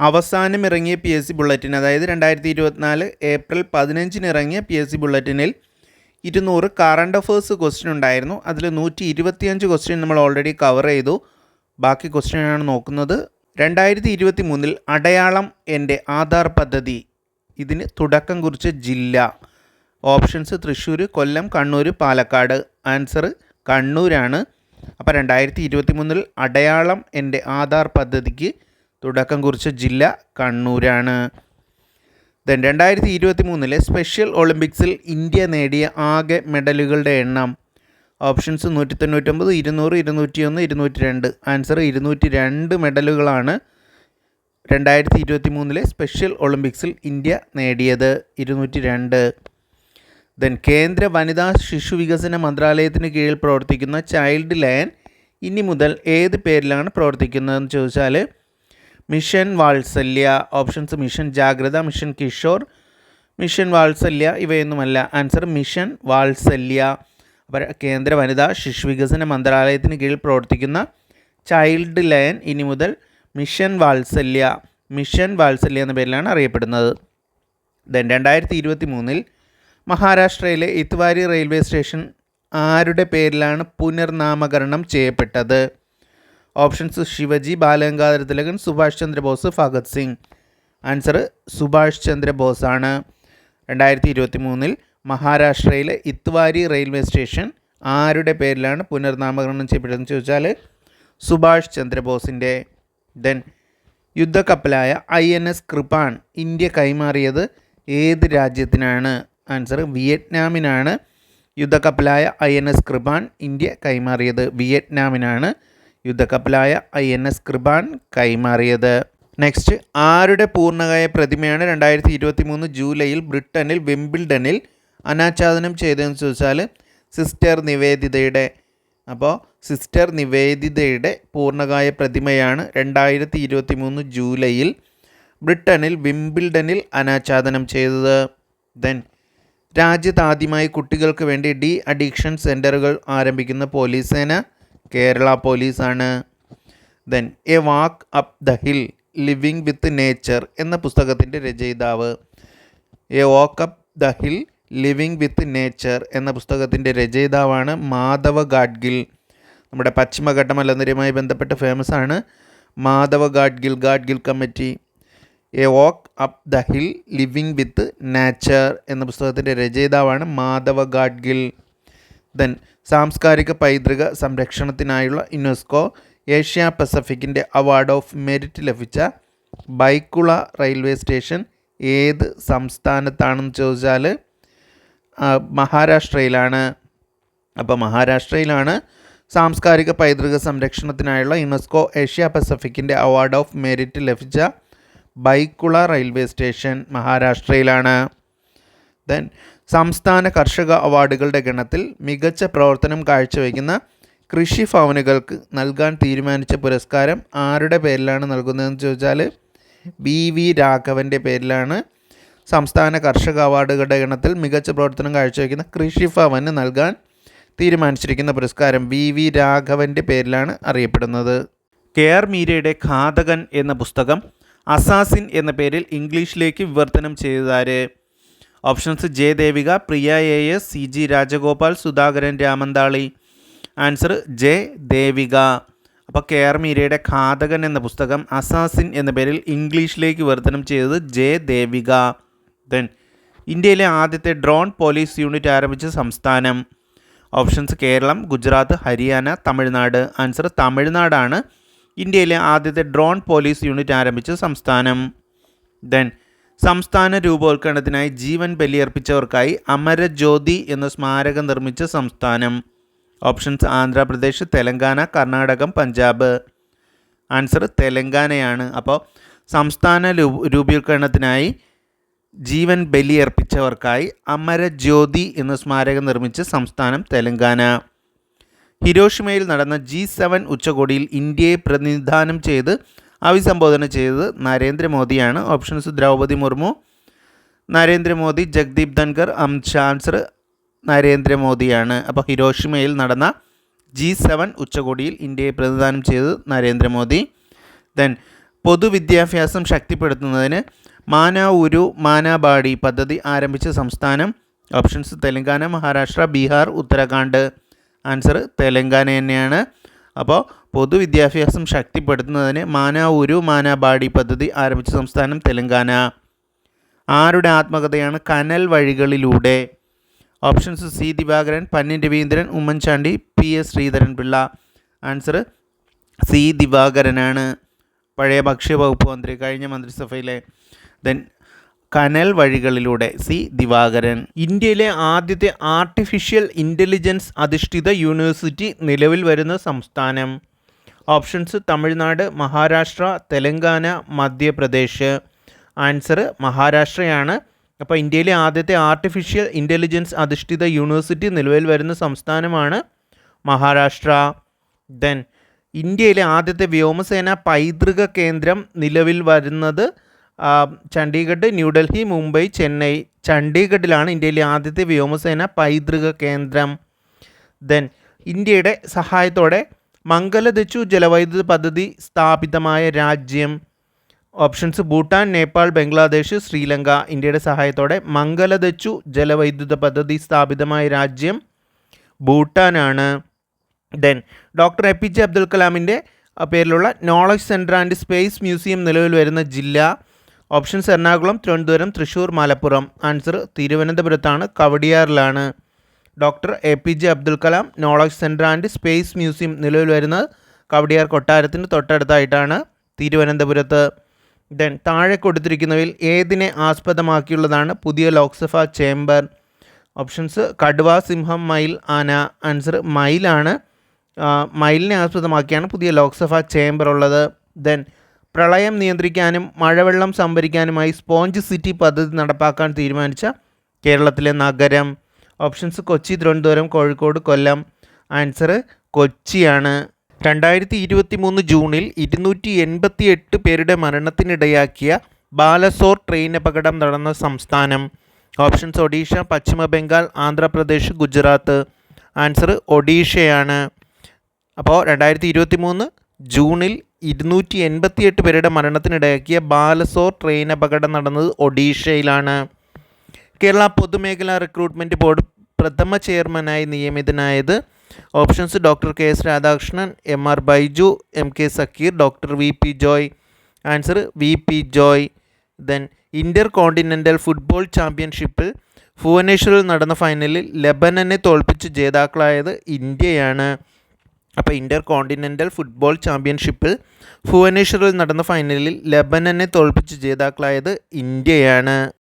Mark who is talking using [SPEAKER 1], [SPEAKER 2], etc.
[SPEAKER 1] അവസാനം ഇറങ്ങിയ P S C bulletin അതായത് രണ്ടായിരത്തി ഇരുപത്തിനാല് ഏപ്രിൽ പതിനഞ്ചിന് ഇറങ്ങിയ പി എസ് സി ബുള്ളറ്റിനിൽ ഇരുന്നൂറ് കറണ്ട് അഫേഴ്സ് ക്വസ്റ്റ്യൻ ഉണ്ടായിരുന്നു. അതിൽ നൂറ്റി ഇരുപത്തിയഞ്ച് ക്വസ്റ്റ്യൻ നമ്മൾ ഓൾറെഡി കവർ ചെയ്തു. ബാക്കി ക്വസ്റ്റ്യനാണ് നോക്കുന്നത്. രണ്ടായിരത്തി ഇരുപത്തി മൂന്നിൽ അടയാളം എന്റെ ആധാർ പദ്ധതി ഇതിന് തുടക്കം കുറിച്ച ജില്ല ഓപ്ഷൻസ് തൃശ്ശൂർ കൊല്ലം കണ്ണൂർ പാലക്കാട് ആൻസർ കണ്ണൂരാണ്. അപ്പോൾ രണ്ടായിരത്തി ഇരുപത്തി മൂന്നിൽ അടയാളം എന്റെ ആധാർ പദ്ധതിക്ക് തുടക്കം കുറിച്ച ജില്ല കണ്ണൂരാണ്. ദെൻ രണ്ടായിരത്തി ഇരുപത്തി മൂന്നിലെ സ്പെഷ്യൽ ഒളിമ്പിക്സിൽ ഇന്ത്യ നേടിയ ആകെ മെഡലുകളുടെ എണ്ണം ഓപ്ഷൻസ് നൂറ്റി തൊണ്ണൂറ്റൊമ്പത് ഇരുന്നൂറ് ഇരുന്നൂറ്റി ഒന്ന് ഇരുന്നൂറ്റി രണ്ട് ആൻസർ ഇരുന്നൂറ്റി രണ്ട് മെഡലുകളാണ് രണ്ടായിരത്തി ഇരുപത്തി മൂന്നിലെ സ്പെഷ്യൽ ഒളിമ്പിക്സിൽ ഇന്ത്യ നേടിയത്. ഇരുന്നൂറ്റി രണ്ട് ദെൻ കേന്ദ്ര വനിതാ ശിശു വികസന മന്ത്രാലയത്തിന് കീഴിൽ പ്രവർത്തിക്കുന്ന ചൈൽഡ് ലൈൻ ഇനി മുതൽ ഏത് പേരിലാണ് പ്രവർത്തിക്കുന്നതെന്ന് ചോദിച്ചാൽ mission Vatsalya options mission Jagratha mission Kishore mission Vatsalya ഇവയൊന്നുമല്ല. Answer mission വാത്സല്യ. കേന്ദ്ര വനിതാ ശിശു വികസന മന്ത്രാലയത്തിന് കീഴിൽ പ്രവർത്തിക്കുന്ന ചൈൽഡ് ലൈൻ ഇനി മുതൽ മിഷൻ വാത്സല്യ മിഷൻ വാത്സല്യ എന്ന പേരിലാണ് അറിയപ്പെടുന്നത്. ദെൻ രണ്ടായിരത്തി ഇരുപത്തി മൂന്നിൽ മഹാരാഷ്ട്രയിലെ ഇത്വാരി റെയിൽവേ സ്റ്റേഷൻ ആരുടെ പേരിലാണ് പുനർനാമകരണം ചെയ്യപ്പെട്ടത്? ഓപ്ഷൻസ് ശിവജി ബാലഗംഗാധര തിലകൻ സുഭാഷ് ചന്ദ്രബോസ് ഭഗത് സിംഗ്. ആൻസർ സുഭാഷ് ചന്ദ്രബോസ് ആണ് രണ്ടായിരത്തി ഇരുപത്തി മൂന്നിൽ മഹാരാഷ്ട്രയിലെ ഇത്വാരി റെയിൽവേ സ്റ്റേഷൻ ആരുടെ പേരിലാണ് പുനർനാമകരണം ചെയ്യപ്പെട്ടതെന്ന് ചോദിച്ചാൽ സുഭാഷ് ചന്ദ്രബോസിന്റെ. Then യുദ്ധക്കപ്പലായ I N S Kirpan India കൈമാറിയത് ഏത് രാജ്യത്തിനാണ്? ആൻസർ വിയറ്റ്നാമിനാണ്. യുദ്ധക്കപ്പലായ I N S Kirpan India കൈമാറിയത് വിയറ്റ്നാമിനാണ്. യുദ്ധക്കപ്പലായ ഐ എൻ എസ് കൃപാൻ കൈമാറിയത്. നെക്സ്റ്റ് ആരുടെ പൂർണകായ പ്രതിമയാണ് രണ്ടായിരത്തി ഇരുപത്തി മൂന്ന് ജൂലൈയിൽ ബ്രിട്ടനിൽ വിംബിൾഡണിൽ അനാച്ഛാദനം ചെയ്തതെന്ന് ചോദിച്ചാൽ സിസ്റ്റർ നിവേദിതയുടെ. അപ്പോൾ സിസ്റ്റർ നിവേദിതയുടെ പൂർണകായ പ്രതിമയാണ് രണ്ടായിരത്തി ഇരുപത്തി മൂന്ന് ജൂലൈയിൽ ബ്രിട്ടനിൽ വിംബിൾഡണിൽ അനാച്ഛാദനം ചെയ്തത്. ദെൻ രാജ്യത്ത് ആദ്യമായി കുട്ടികൾക്ക് വേണ്ടി ഡി അഡിക്ഷൻ സെന്ററുകൾ ആരംഭിക്കുന്ന പോലീസ് സേന. കേരള പോലീസാണ്. Then a walk up the hill living with nature എന്ന പുസ്തകത്തിന്റെ രചയിതാവ്. A walk up the hill living with nature എന്ന പുസ്തകത്തിന്റെ രചയിതാവാണ് മാധവ ഗാഡ്ഗിൽ. നമ്മുടെ പശ്ചിമഘട്ട മലനിരയുമായി ബന്ധപ്പെട്ട് ഫേമസ് ആണ് Madhava Gadgil Gadgil committee. A walk up the hill living with nature എന്ന പുസ്തകത്തിന്റെ രചയിതാവാണ് മാധവ ഗാഡ്ഗിൽ. ദെൻ സാംസ്കാരിക പൈതൃക സംരക്ഷണത്തിനായുള്ള യുനെസ്കോ ഏഷ്യ പസഫിക്കിന്റെ അവാർഡ് ഓഫ് മെരിറ്റ് ലഭിച്ച ബൈക്കുള റെയിൽവേ സ്റ്റേഷൻ ഏത് സംസ്ഥാനത്താണെന്ന് ചോദിച്ചാൽ മഹാരാഷ്ട്രയിലാണ്. അപ്പോൾ മഹാരാഷ്ട്രയിലാണ് സാംസ്കാരിക പൈതൃക സംരക്ഷണത്തിനായുള്ള യുനെസ്കോ ഏഷ്യ പസഫിക്കിന്റെ അവാർഡ് ഓഫ് മെരിറ്റ് ലഭിച്ച ബൈക്കുള റെയിൽവേ സ്റ്റേഷൻ മഹാരാഷ്ട്രയിലാണ്. ദെൻ സംസ്ഥാന കർഷക അവാർഡുകളുടെ ഗണത്തിൽ മികച്ച പ്രവർത്തനം കാഴ്ചവെക്കുന്ന കൃഷി ഭവനുകൾക്ക് നൽകാൻ തീരുമാനിച്ച പുരസ്കാരം ആരുടെ പേരിലാണ് നൽകുന്നതെന്ന് ചോദിച്ചാൽ ബി വി രാഘവന്റെ പേരിലാണ്. സംസ്ഥാന കർഷക അവാർഡുകളുടെ ഗണത്തിൽ മികച്ച പ്രവർത്തനം കാഴ്ചവെക്കുന്ന കൃഷി ഭവന് നൽകാൻ തീരുമാനിച്ചിരിക്കുന്ന പുരസ്കാരം വി വി രാഘവന്റെ പേരിലാണ് അറിയപ്പെടുന്നത്. കെ ആർ മീരയുടെ ഘാതകൻ എന്ന പുസ്തകം അസാസിൻ എന്ന പേരിൽ ഇംഗ്ലീഷിലേക്ക് വിവർത്തനം ചെയ്തതാര്? Options J Devika Priya A S C G Rajagopal Sudhakaran Ramanthali. Answer J Devika. അപ്പോൾ കെ ആർ മീരയുടെ ഘാതകൻ എന്ന പുസ്തകം അസാസിൻ എന്ന പേരിൽ ഇംഗ്ലീഷിലേക്ക് വിവർത്തനം ചെയ്തത് ജെ ദേവിക. ദെൻ ഇന്ത്യയിലെ ആദ്യത്തെ ഡ്രോൺ പോലീസ് യൂണിറ്റ് ആരംഭിച്ച സംസ്ഥാനം. ഓപ്ഷൻസ് കേരളം ഗുജറാത്ത് ഹരിയാന തമിഴ്നാട്. ആൻസർ തമിഴ്നാടാണ്. ഇന്ത്യയിലെ ആദ്യത്തെ ഡ്രോൺ പോലീസ് യൂണിറ്റ് ആരംഭിച്ച സംസ്ഥാനം. ദെൻ സംസ്ഥാന രൂപവൽക്കരണത്തിനായി ജീവൻ ബലിയർപ്പിച്ചവർക്കായി അമരജ്യോതി എന്ന സ്മാരകം നിർമ്മിച്ച സംസ്ഥാനം. ഓപ്ഷൻസ് ആന്ധ്രാപ്രദേശ് തെലങ്കാന കർണാടകം പഞ്ചാബ്. ആൻസർ തെലങ്കാനയാണ്. അപ്പോൾ സംസ്ഥാന രൂപീകരണത്തിനായി ജീവൻ ബലിയർപ്പിച്ചവർക്കായി അമരജ്യോതി എന്ന സ്മാരകം നിർമ്മിച്ച സംസ്ഥാനം തെലങ്കാന. ഹിരോഷിമയിൽ നടന്ന ജി സെവൻ ഉച്ചകോടിയിൽ ഇന്ത്യയെ പ്രതിനിധാനം ചെയ്ത് അഭിസംബോധന ചെയ്തത് നരേന്ദ്രമോദിയാണ്. ഓപ്ഷൻസ് ദ്രൗപദി മുർമു നരേന്ദ്രമോദി ജഗ്ദീപ് ധൻകർ അമിത് ഷാ ആൻസർ നരേന്ദ്രമോദിയാണ്. അപ്പോൾ ഹിരോഷിമയിൽ നടന്ന ജി സെവൻ ഉച്ചകോടിയിൽ ഇന്ത്യയെ പ്രതിദാനം ചെയ്തത് നരേന്ദ്രമോദി. ദെൻ പൊതുവിദ്യാഭ്യാസം ശക്തിപ്പെടുത്തുന്നതിന് മാനാ ഉരു മാനാബാടി പദ്ധതി ആരംഭിച്ച സംസ്ഥാനം. ഓപ്ഷൻസ് തെലങ്കാന മഹാരാഷ്ട്ര ബീഹാർ ഉത്തരാഖണ്ഡ്. ആൻസർ തെലങ്കാന തന്നെയാണ്. അപ്പോൾ പൊതുവിദ്യാഭ്യാസം ശക്തിപ്പെടുത്തുന്നതിന് മാനാ ഉരു മാനാബാടി പദ്ധതി ആരംഭിച്ച സംസ്ഥാനം തെലങ്കാന. ആരുടെ ആത്മകഥയാണ് കനൽ വഴികളിലൂടെ? Options C Divakaran Panni Raveendran Oommen Chandy P S Sreedharan Pillai answer C ദിവാകരനാണ്. പഴയ ഭക്ഷ്യവകുപ്പ് മന്ത്രി കഴിഞ്ഞ മന്ത്രിസഭയിലെ. ദെൻ കനൽ വഴികളിലൂടെ. സി. ദിവാകരൻ. ഇന്ത്യയിലെ ആദ്യത്തെ ആർട്ടിഫിഷ്യൽ ഇന്റലിജൻസ് അധിഷ്ഠിത യൂണിവേഴ്സിറ്റി നിലവിൽ വരുന്ന സംസ്ഥാനം. ഓപ്ഷൻസ് തമിഴ്നാട് മഹാരാഷ്ട്ര തെലങ്കാന മധ്യപ്രദേശ്. ആൻസർ മഹാരാഷ്ട്രയാണ്. അപ്പോൾ ഇന്ത്യയിലെ ആദ്യത്തെ ആർട്ടിഫിഷ്യൽ ഇന്റലിജൻസ് അധിഷ്ഠിത യൂണിവേഴ്സിറ്റി നിലവിൽ വരുന്ന സംസ്ഥാനമാണ് മഹാരാഷ്ട്ര. ദെൻ ഇന്ത്യയിലെ ആദ്യത്തെ വ്യോമസേന പൈതൃക കേന്ദ്രം നിലവിൽ വരുന്നത് ചണ്ഡീഗഡ് ന്യൂഡൽഹി മുംബൈ ചെന്നൈ. ചണ്ഡീഗഡിലാണ് ഇന്ത്യയിലെ ആദ്യത്തെ വ്യോമസേന പൈതൃക കേന്ദ്രം. ദെൻ ഇന്ത്യയുടെ സഹായത്തോടെ മംഗലദച്ചു ജലവൈദ്യുത പദ്ധതി സ്ഥാപിതമായ രാജ്യം. ഓപ്ഷൻസ് ഭൂട്ടാൻ നേപ്പാൾ ബംഗ്ലാദേശ് ശ്രീലങ്ക. ഇന്ത്യയുടെ സഹായത്തോടെ മംഗലദച്ചു ജലവൈദ്യുത പദ്ധതി സ്ഥാപിതമായ രാജ്യം ഭൂട്ടാനാണ്. Then doctor A P J Abdul കലാമിന്റെ പേരിലുള്ള knowledge centre and space museum നിലവിൽ വരുന്ന ജില്ല. ഓപ്ഷൻസ് എറണാകുളം തിരുവനന്തപുരം തൃശ്ശൂർ മലപ്പുറം. ആൻസർ തിരുവനന്തപുരത്താണ് കവടിയാറിലാണ്. Doctor A P J Abdul Kalam knowledge centre and space museum നിലവിൽ വരുന്നത് കവടിയാർ കൊട്ടാരത്തിന് തൊട്ടടുത്തായിട്ടാണ് തിരുവനന്തപുരത്ത്. ദെൻ താഴെ കൊടുത്തിരിക്കുന്നവയിൽ ഏതിനെ ആസ്പദമാക്കിയുള്ളതാണ് പുതിയ ലോക്സഭ ചേംബർ? ഓപ്ഷൻസ് കടുവ സിംഹം മയിൽ ആന. ആൻസർ മയിലാണ്. മയിലിനെ ആസ്പദമാക്കിയാണ് പുതിയ ലോക്സഭ ചേംബർ ഉള്ളത്. ദെൻ പ്രളയം നിയന്ത്രിക്കാനും മഴവെള്ളം സംഭരിക്കാനുമായി സ്പോഞ്ച് സിറ്റി പദ്ധതി നടപ്പാക്കാൻ തീരുമാനിച്ച കേരളത്തിലെ നഗരം. ഓപ്ഷൻസ് കൊച്ചി തിരുവനന്തപുരം കോഴിക്കോട് കൊല്ലം. ആൻസർ കൊച്ചിയാണ്. രണ്ടായിരത്തി ഇരുപത്തി മൂന്ന് ജൂണിൽ ഇരുന്നൂറ്റി എൺപത്തി എട്ട് പേരുടെ മരണത്തിനിടയാക്കിയ ബാലസോർ ട്രെയിൻ അപകടം നടന്ന സംസ്ഥാനം. ഓപ്ഷൻസ് ഒഡീഷ പശ്ചിമ ബംഗാൾ ആന്ധ്രാപ്രദേശ് ഗുജറാത്ത്. ആൻസർ ഒഡീഷയാണ്. അപ്പോൾ രണ്ടായിരത്തി ഇരുപത്തി മൂന്ന് ജൂണിൽ ഇരുന്നൂറ്റി എൺപത്തിയെട്ട് പേരുടെ മരണത്തിനിടയാക്കിയ ബാലസോർ ട്രെയിൻ അപകടം നടന്നത് ഒഡീഷയിലാണ്. കേരള പൊതുമേഖലാ റിക്രൂട്ട്മെന്റ് ബോർഡ് പ്രഥമ ചെയർമാനായി നിയമിതനായത് options doctor K S Radhakrishnan M R Baiju M K Zakir doctor V P Joy. Answer V P Joy. Then inter continental football ചാമ്പ്യൻഷിപ്പിൽ ഭുവനേശ്വറിൽ നടന്ന ഫൈനലിൽ ലെബനനെ തോൽപ്പിച്ച് ജേതാക്കളായത് ഇന്ത്യയാണ്. അപ്പോൾ ഇന്റർ കോണ്ടിനെന്റൽ ഫുട്ബോൾ ചാമ്പ്യൻഷിപ്പിൽ ഭുവനേശ്വറിൽ നടന്ന ഫൈനലിൽ ലെബനനെ തോൽപ്പിച്ച് ജേതാക്കളായത് ഇന്ത്യയാണ്.